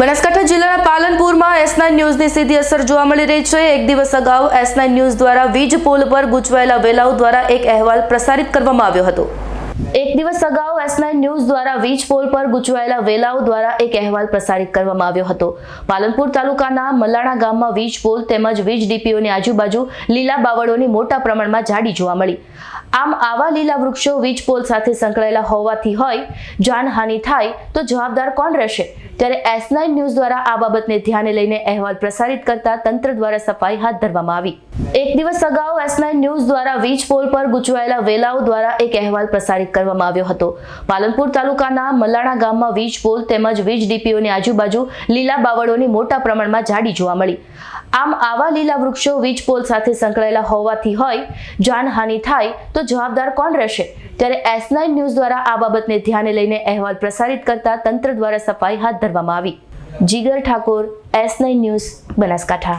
બનાસકાંઠા જિલ્લાના પાલનપુરમાં S nine ન્યૂઝની સીધી અસર જોવા મળી રહી છે. એક દિવસ અગાઉ એસ નાઇન ન્યૂઝ દ્વારા વીજ પોલ પર ગૂંચવાયેલા વેલાઓ દ્વારા એક અહેવાલ પ્રસારિત કરવામાં આવ્યો હતો. એક દિવસ અગાઉ એસનાઇન ન્યૂઝ દ્વારા વીજ પોલ પર ગૂંચવાયેલા વેલાઓ દ્વારા એક અહેવાલ પ્રસારિત કરવામાં આવ્યો હતો. પાલનપુર તાલુકાના મલાણા ગામમાં વીજ પોલ તેમજ વીજ ડીપીઓની આજુબાજુ લીલા બાવળોની મોટા પ્રમાણમાં જાડી જોવા મળી. આમ આવા લીલા વૃક્ષો વીજ પોલ સાથે સંકળાયેલા હોવાથી હોય, જાનહાનિ થાય તો જવાબદાર કોણ રહેશે? ત્યારે એસનાઇન ન્યૂઝ દ્વારા આ બાબતને ધ્યાને લઈને અહેવાલ પ્રસારિત કરતા તંત્ર દ્વારા સફાઈ હાથ ધરવામાં આવી. એક દિવસ અગાઉ એસનાઇન ન્યૂઝ દ્વારા વીજ પોલ પર ગૂંચવાયેલા વેલાઓ દ્વારા એક અહેવાલ પ્રસારિત કરવામાં આવ્યો હતો. પાલનપુર તાલુકાના મલાણા ગામમાં વીજ પોલ તેમજ વીજ ડીપીઓની આજુબાજુ લીલા બાવળોની મોટા પ્રમાણમાં જાડી જોવા મળી. આમ આવા લીલા વૃક્ષો વીજ પોલ સાથે સંકળાયેલા હોવાથી હોય, જાનહાનિ થાય તો જવાબદાર કોણ રહેશે? ત્યારે એસ નાઇન ન્યૂઝ દ્વારા આ બાબતને ધ્યાને લઈને અહેવાલ પ્રસારિત કરતા તંત્ર દ્વારા સફાઈ હાથ ધરવામાં આવી. Jigar Thakor, S nine news, Banaskantha.